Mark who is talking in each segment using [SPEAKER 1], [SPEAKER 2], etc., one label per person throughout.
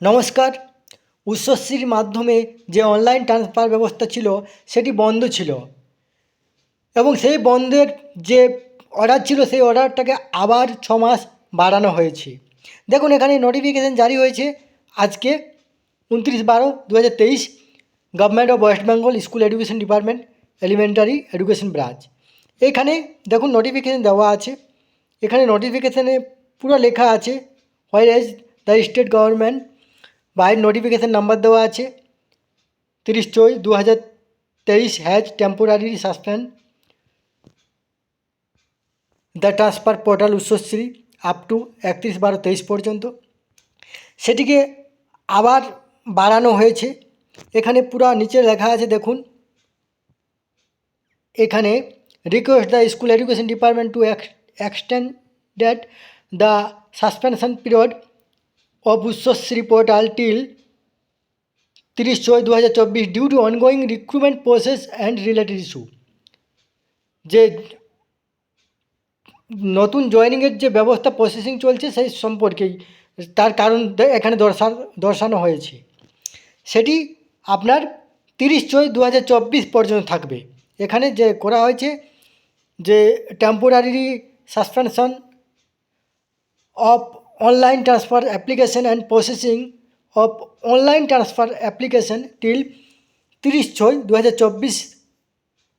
[SPEAKER 1] নমস্কার। উচ্চশ্রীর মাধ্যমে যে অনলাইন ট্রান্সফার ব্যবস্থা ছিল, সেটি বন্ধ ছিল। এবং সেই বন্ধের যে অর্ডার ছিল, সেই অর্ডারটাকে আবার ছ মাস বাড়ানো হয়েছে। দেখুন, এখানে নোটিফিকেশান জারি হয়েছে। আজকে উনত্রিশ বারো দু হাজার তেইশ government of West Bengal school education department elementary education branch এখানে দেখুন নোটিফিকেশান দেওয়া আছে। এখানে নোটিফিকেশানে পুরো লেখা আছে where as the state government by notification number দেওয়া আছে। তিরিশ ছয় দু হাজার তেইশ has temporary suspend the transfer portal Utsashree up to একত্রিশ বারো তেইশ পর্যন্ত। সেটিকে আবার বাড়ানো হয়েছে। এখানে পুরো নিচে লেখা আছে, দেখুন। এখানে request the school education department to extended the suspension period of Utsashree portal till তিরিশ ছয় দু হাজার চব্বিশ due to ongoing recruitment process and related issue যে নতুন জয়েনিংয়ের যে ব্যবস্থা প্রসেসিং চলছে সেই সম্পর্কেই, তার কারণ এখানে দর্শা, দর্শানো হয়েছে। সেটি আপনার তিরিশ ছয় দু হাজার চব্বিশ পর্যন্ত থাকবে। এখানে যে করা হয়েছে যে temporary suspension of online transfer application and processing of online transfer application till তিরিশ ছয় দু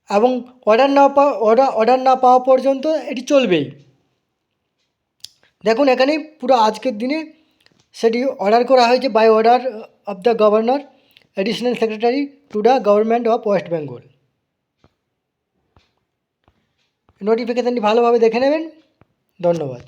[SPEAKER 1] এবং অর্ডার না পাওয়া অর্ডার অর্ডার না পাওয়া পর্যন্ত এটি চলবেই। দেখুন, এখানে পুরো আজকের দিনে সেটি অর্ডার করা হয়েছে by order of the governor additional secretary to the government of West Bengal নোটিফিকেশানটি ভালোভাবে দেখে নেবেন। ধন্যবাদ।